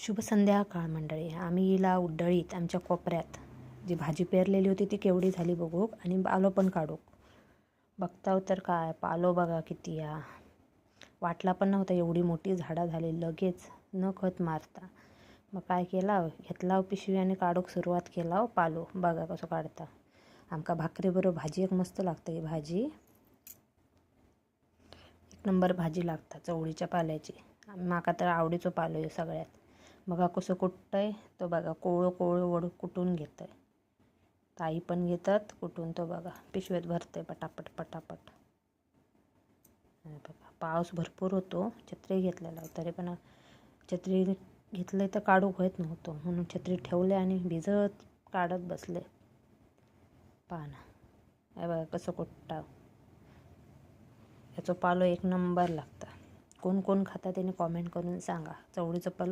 शुभ संध्याकाळ मंडळी. आम्ही इला उड्डळीत आमच्या कोपऱ्यात जी भाजी पेरलेली होती ती केवढी झाली बघू. आणि पालो पण काढू. बघताव तर काय पालो बघा किती या. वाटला पण नव्हता एवढी मोठी झाडं झाली लगेच न खत मारता. मग काय केला घेतला पिशवी आणि काढूक सुरुवात केला पालो. बघा कसं काढता. आमका भाकरी बरोबर भाजी एक मस्त लागते ही भाजी. एक नंबर भाजी लागता चवळीच्या पाल्याची. माका तर आवडीचो पालो आहे सगळ्यात. बघा कसं कुटतं आहे तो बघा कोवळं कोवळं वड कुटून घेतंय. ताई पण घेतात कुटून तो बघा. पिशवीत आहे पटापट पटापट. बघा पाऊस भरपूर होतो छत्री घेतलेला. तरी पण छत्री घेतले तर काढू होत नव्हतं. म्हणून छत्री ठेवले आणि भिजत काढत बसले. पाना. हे बघा कसं कुट्टा याचं पालो एक नंबर लागता. कोण कोण खाता त्याने कॉमेंट करून सांगा. चवळीचं पालो